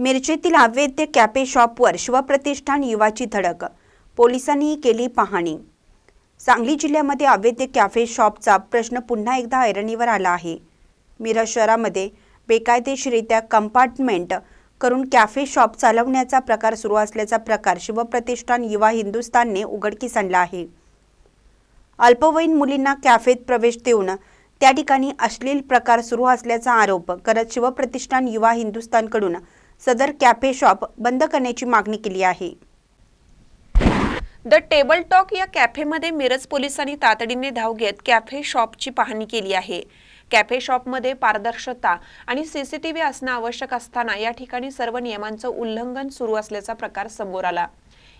मिरजेतील अवैध कॅफे शॉपवर शिवप्रतिष्ठान युवाची धडक पोलिसांनी केली पाहणी. सांगली जिल्ह्यामध्ये अवैध कॅफे शॉपचा प्रश्न पुन्हा एकदा ऐरणीवर आला आहे. मिरज शहरामध्ये बेकायदेशीरित्या कंपार्टमेंट करून कॅफे शॉप चालवण्याचा प्रकार सुरू असल्याचा प्रकार शिवप्रतिष्ठान युवा हिंदुस्थानने उघडकीस आणला आहे. अल्पवयीन मुलींना कॅफेत प्रवेश देऊन त्या ठिकाणी अश्लील प्रकार सुरू असल्याचा आरोप करत शिवप्रतिष्ठान युवा हिंदुस्थानकडून सदर कॅफे शॉप बंद करण्याची मागणी केली आहे. द टेबल टॉक या कॅफेमध्ये मिरज पोलिसांनी तातडीने धाव घेत कॅफे शॉपची पाहणी केली आहे. कॅफे शॉपमध्ये पारदर्शकता आणि सीसीटीव्ही असणं आवश्यक असताना या ठिकाणी सर्व नियमांचं उल्लंघन सुरू असल्याचा प्रकार समोर आला.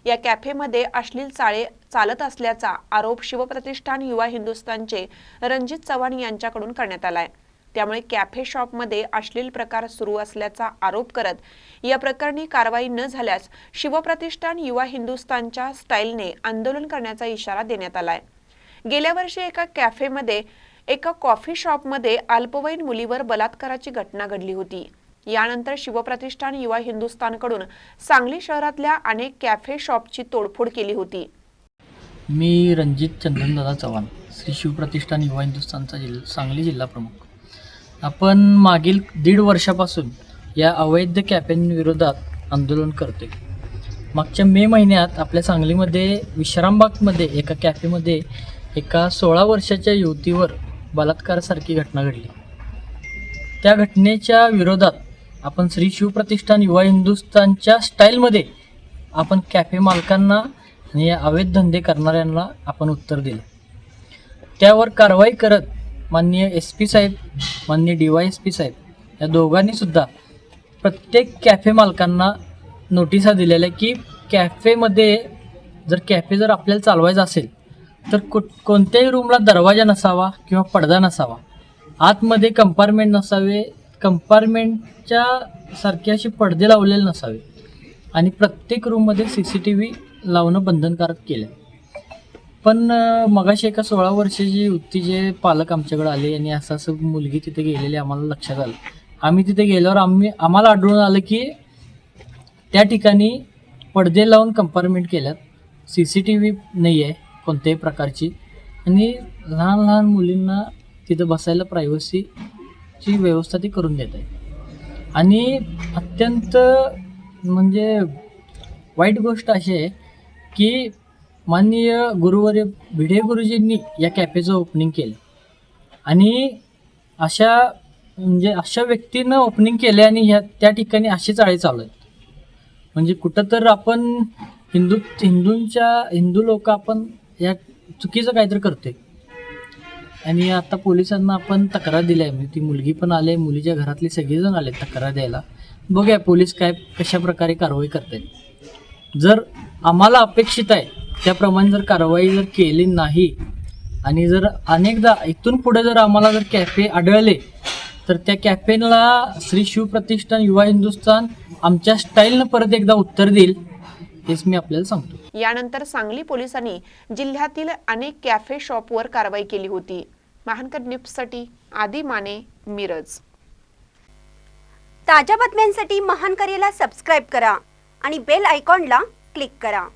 या कॅफेमध्ये अश्लील चाळे चालत असल्याचा आरोप शिवप्रतिष्ठान युवा हिंदुस्थानचे रणजित चव्हाण यांच्याकडून करण्यात आलाय. त्यामुळे कॅफे शॉपमध्ये अश्लील प्रकार सुरू असल्याचा आरोप करत या प्रकरणी कारवाई न झाल्यास शिवप्रतिष्ठान युवा हिंदुस्थानच्या स्टाईलने आंदोलन करण्याचा इशारा देण्यात आलाय. गेल्या वर्षी एका कॅफेमध्ये एका कॉफी शॉपमध्ये अल्पवयीन मुलीवर बलात्काराची घटना घडली होती. यानंतर शिवप्रतिष्ठान युवा हिंदुस्थानकडून सांगली शहरातल्या अनेक कॅफे शॉपची तोडफोड केली होती. मी रणजित चंदनदादा चव्हाण श्री शिवप्रतिष्ठान युवा हिंदुस्थानचा जिल्हा सांगली जिल्हा प्रमुख. आपण मागील दीड वर्षापासून या अवैध कॅफेंविरोधात आंदोलन करतोय. मागच्या मे महिन्यात आपल्या सांगलीमध्ये विश्रामबागमध्ये एका कॅफेमध्ये एका सोळा वर्षाच्या युवतीवर बलात्कारासारखी घटना घडली. त्या घटनेच्या विरोधात आपण श्री शिवप्रतिष्ठान युवा हिंदुस्थानच्या स्टाईलमध्ये आपण कॅफे मालकांना आणि या अवैध धंदे करणाऱ्यांना आपण उत्तर दिलं. त्यावर कारवाई करत माननीय एस पी साहेब माननीय डी वाय एस पी साहेब या दोघांनीसुद्धा प्रत्येक कॅफे मालकांना नोटिसा दिलेल्या की कॅफेमध्ये जर कॅफे जर आपल्याला चालवायचा असेल तर को कोणत्याही रूमला दरवाजा नसावा किंवा पडदा नसावा. आतमध्ये कंपार्टमेंट नसावे कंपार्टमेंटच्या सारखे असे पडदे लावलेले नसावे. आणि प्रत्येक रूममध्ये सी सी टी व्ही लावणं बंधनकारक केलं पण मगाशी एका सोळा वर्षाची युक्ती जे पालक आमच्याकडे आले आणि असं असं मुलगी तिथे गेलेली आम्हाला लक्षात आलं. आम्ही तिथे गेल्यावर आम्ही आम्हाला आढळून आलं की त्या ठिकाणी पडदे लावून कंपार्टमेंट केल्यात. सी सी टी व्ही नाही आहे कोणत्याही प्रकारची. आणि लहान लहान मुलींना तिथं बसायला प्रायव्हसीची व्यवस्था ती करून देत आहे आणि अत्यंत म्हणजे वाईट गोष्ट अशी आहे की माननीय गुरुवर्य भिडे गुरुजींनी या कॅफेचं ओपनिंग केलं. आणि अशा म्हणजे अशा व्यक्तीनं ओपनिंग केलं आणि ह्या त्या ठिकाणी असे चाळी चालू आहेत म्हणजे कुठं तर आपण हिंदू हिंदूंच्या हिंदू लोक आपण या चुकीचं काहीतरी करतोय. आणि आता पोलिसांना आपण तक्रार दिली आहे म्हणजे ती मुलगी पण आले मुलीच्या घरातले सगळेजण आले तक्रार द्यायला. बघूया पोलीस काय कशा प्रकारे कारवाई करतायत. जर आम्हाला अपेक्षित आहे त्याप्रमाणे जर कारवाई जर केली नाही आणि जर अनेकदा इथून पुढे जर आम्हाला जर कॅफे आढळले तर त्या कॅफेला श्री शिवप्रतिष्ठान युवा हिंदुस्थान आमच्या स्टाईलनं परत एकदा उत्तर देईल हेच मी आपल्याला सांगतो. यानंतर सांगली पोलिसांनी जिल्ह्यातील अनेक कॅफे शॉपवर कारवाई केली होती. महानकर न्यूजसाठी आदी माने मिरज. ताज्या बातम्यांसाठी महान करेला सबस्क्राईब करा आणि बेल आयकॉनला क्लिक करा.